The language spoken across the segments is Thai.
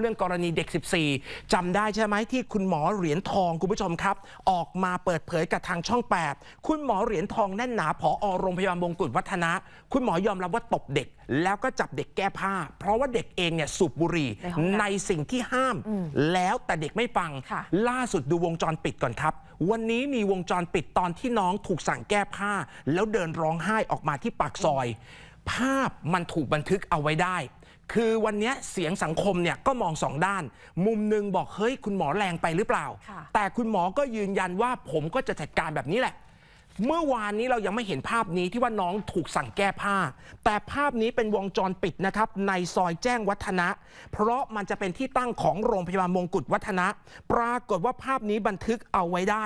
เรื่องกรณีเด็ก 14จำได้ใช่ไหมที่คุณหมอเหรียญทองคุณผู้ชมครับ ออกมาเปิดเผยกับทางช่อง 8 คุณหมอเหรียญทองแน่นหนาผอโรงพยาบาลมงกุฎวัฒนะ คุณหมอยอมรับว่าตบเด็ก แล้วก็จับเด็กแก้ผ้า เพราะว่าเด็กเองเนี่ยสูบบุหรี่ในห้องน้ำในสิ่งที่ห้าม แล้วแต่เด็กไม่ฟังค่ะล่าสุดดูวงจรปิดก่อนครับ วันนี้มีวงจรปิดตอนที่น้องถูกสั่งแก้ผ้า แล้วเดินร้องไห้ออกมาที่ปากซอย ภาพมันถูกบันทึกเอาไว้ได้ คือวันนี้เสียงสังคมเนี่ยก็มองสองด้าน มุมหนึ่งบอกเฮ้ยคุณหมอแรงไปหรือเปล่าค่ะแต่คุณหมอก็ยืนยันว่าผมก็จะจัดการแบบนี้แหละ เมื่อวานนี้เรายังไม่เห็นภาพนี้ที่ว่าน้องถูกสั่งแก้ผ้า แต่ภาพนี้เป็นวงจรปิดนะครับ ในซอยแจ้งวัฒนะ เพราะมันจะเป็นที่ตั้งของโรงพยาบาลมงกุฎวัฒนะ ปรากฏว่าภาพนี้บันทึกเอาไว้ได้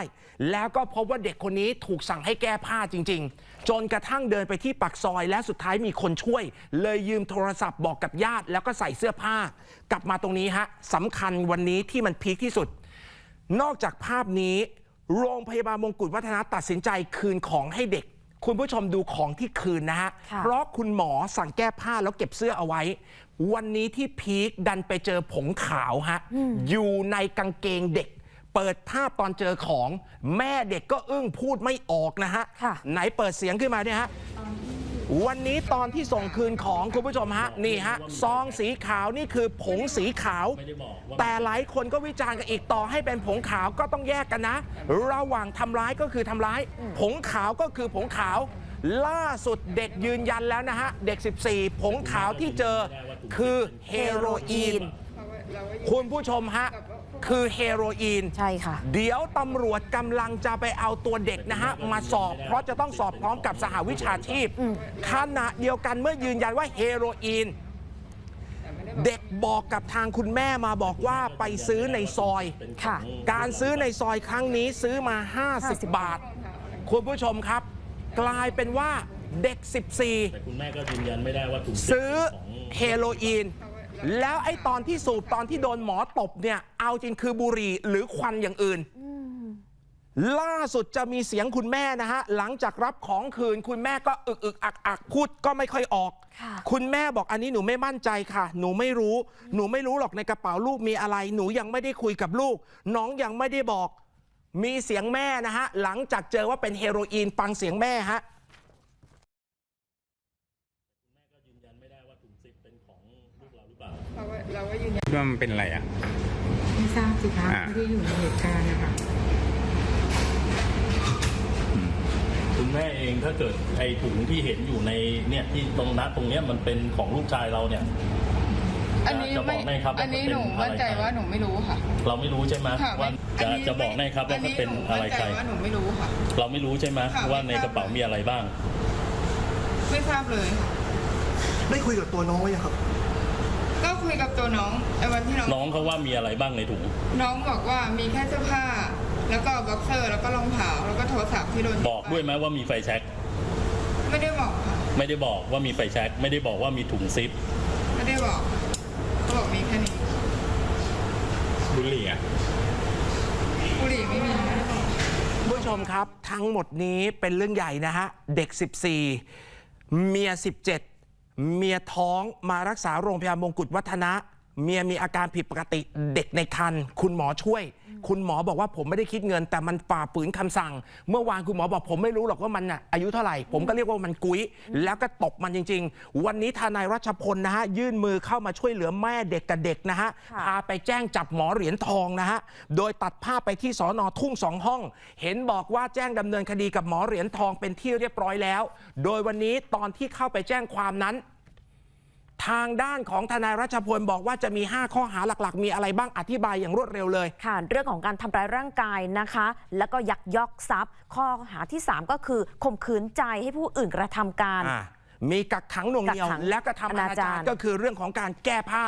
แล้วก็พบว่าเด็กคนนี้ถูกสั่งให้แก้ผ้าจริง ๆ จนกระทั่งเดินไปที่ปากซอย และสุดท้ายมีคนช่วย เลยยืมโทรศัพท์บอกกับญาติ แล้วก็ใส่เสื้อผ้า กลับมาตรงนี้ฮะสำคัญวันนี้ที่มันพีคที่สุด นอกจากภาพนี้ โรงพยาบาลมงกุฎวัฒนะตัดสินใจคืนของให้เด็ก คุณผู้ชมดูของที่คืนนะฮะ ค่ะ เพราะคุณหมอสั่งแก้ผ้าแล้วเก็บเสื้อเอาไว้ วันนี้ที่พีคดันไปเจอผงขาวฮะ อยู่ในกางเกงเด็ก เปิดภาพตอนเจอของแม่เด็กก็อึ้งพูดไม่ออกนะฮะ ค่ะ ไหนเปิดเสียงขึ้นมาเนี่ยฮะ วันนี้ตอนที่ส่งคืนของคุณผู้ชมฮะนี่ฮะซองสีขาวนี่คือผงสีขาว แต่หลายคนก็วิจารณ์กันอีกต่อให้เป็นผงขาวก็ต้องแยกกันนะ ระหว่างทำร้ายก็คือทำร้าย ผงขาวก็คือผงขาว ล่าสุดเด็กยืนยันแล้วนะฮะ เด็ก 14 ผงขาวที่เจอคือเฮโรอีน คุณผู้ชมฮะ คือเฮโรอีน ใช่ค่ะ เดี๋ยวตำรวจกำลังจะไปเอาตัวเด็กนะฮะ มาสอบ เพราะจะต้องสอบพร้อมกับสหวิชาชีพขณะเดียวกันเมื่อยืนยันว่าเฮโรอีน เด็กบอกกับทางคุณแม่มาบอกว่าไปซื้อในซอย ค่ะ การซื้อในซอยครั้งนี้ซื้อมา 50 บาท คุณผู้ชมครับ กลายเป็นว่าเด็ก 14 แต่คุณแม่ก็ยืนยันไม่ได้ว่าถุงซื้อของ เฮโรอีน แล้วไอ้ตอนที่สูบตอนที่โดนหมอตบเนี่ย เอาจริงคือบุหรี่หรือควันอย่างอื่น ล่าสุดจะมีเสียงคุณแม่นะฮะ หลังจากรับของคืน คุณแม่ก็อึกอึกอักอักพูดก็ไม่ค่อยออกค่ะคุณแม่บอกอันนี้หนูไม่มั่นใจค่ะ หนูไม่รู้ หนูไม่รู้หรอกในกระเป๋าลูกมีอะไร หนูยังไม่ได้คุยกับลูก น้องยังไม่ได้บอก มีเสียงแม่นะฮะ หลังจากเจอว่าเป็นเฮโรอีนฟังเสียงแม่ฮะ ก็ยืนยัน ไม่ได้ว่าถุงซิปเป็นของลูกเราหรือเปล่า เราก็เราก็ยืนยันคิดว่ามันเป็นอะไรอะ ไม่ทราบสิคะอ่า ไม่ได้อยู่ในเหตุการณ์นะคะ คุณแม่เองถ้าเกิดไอ้ถุงที่เห็นอยู่ในเนี่ยที่ตรงนัดตรงเนี้ยมันเป็นของลูกชายเราเนี่ย อันนี้จะบไม่อกได้ครับอันนี้ว่าหนูเป็มั่นใจว่าหนูไม่รู้ค่ะเราไม่รู้ใช่ไหมค่ะว่าอัจะนนี้จะบอกได้ครับว่าเขาเป็นอะไรมั่นใคใจรว่าหนูไม่รู้ค่ะ เราไม่รู้ใช่ไหมค่ะว่าในไม่ทราบ กระเป๋ามีอะไรบ้าง ไม่ทราบเลยค่ะ ได้คุยกับตัวน้องไว้ยังครับ ก็คุยกับตัวน้องไอ้วันที่น้อง น้องเขาว่ามีอะไรบ้างในถุง น้องบอกว่ามีแค่เสื้อผ้า แล้วก็บ็อกเซอร์แล้วก็รองเท้าแล้วก็โทรศัพท์ที่โดนบอกด้วยไหมว่ามีไฟแช็กไม่ได้บอกค่ะไม่ได้บอกว่ามีไฟแช็กไม่ได้บอกว่ามีถุงซิป ไม่ได้บอกค่ะเขาบอกมีแค่นี้บุหรี่อะบุหรี่ไม่มีไม่ได้บอกคุณผู้ชมครับทั้งหมดนี้เป็นเรื่องใหญ่นะฮะ เด็ก 14 เมีย 17 เมียท้องมารักษาโรงพยาบาลมงกุฎวัฒนะ เมียมีอาการผิดปกติเด็กในครรภ์คุณหมอช่วย คุณหมอบอกว่าผมไม่ได้คิดเงิน แต่มันฝ่าฝืนคำสั่ง เมื่อวานคุณหมอบอกผมไม่รู้หรอกว่ามันน่ะอายุเท่าไหร่ ผมก็เรียกว่ามันกุ้ย แล้วก็ตบมันจริง ๆ วันนี้ทนายรัชพลนะฮะยื่นมือเข้ามาช่วยเหลือแม่เด็กกับเด็กนะฮะค่ะพาไปแจ้งจับหมอเหรียญทองนะฮะโดยตัดภาพไปที่สอนอทุ่งสองห้อง เห็นบอกว่าแจ้งดำเนินคดีกับหมอเหรียญทองเป็นที่เรียบร้อยแล้ว โดยวันนี้ตอนที่เข้าไปแจ้งความนั้น ทางด้านของทนายรัชพลบอกว่าจะมี 5 ข้อหาหลักๆ มีอะไรบ้างอธิบายอย่างรวดเร็วเลย ค่ะ เรื่องของการทำร้ายร่างกายนะคะ แล้วก็ยักยอกทรัพย์ ข้อหาที่ 3 ก็คือข่มขืนใจให้ผู้อื่นกระทำการอ่ามีกักขังหน่วงเหนียว กักขังและก็ทำอนาอนาจาจารรย์ ก็คือเรื่องของการแก้ผ้า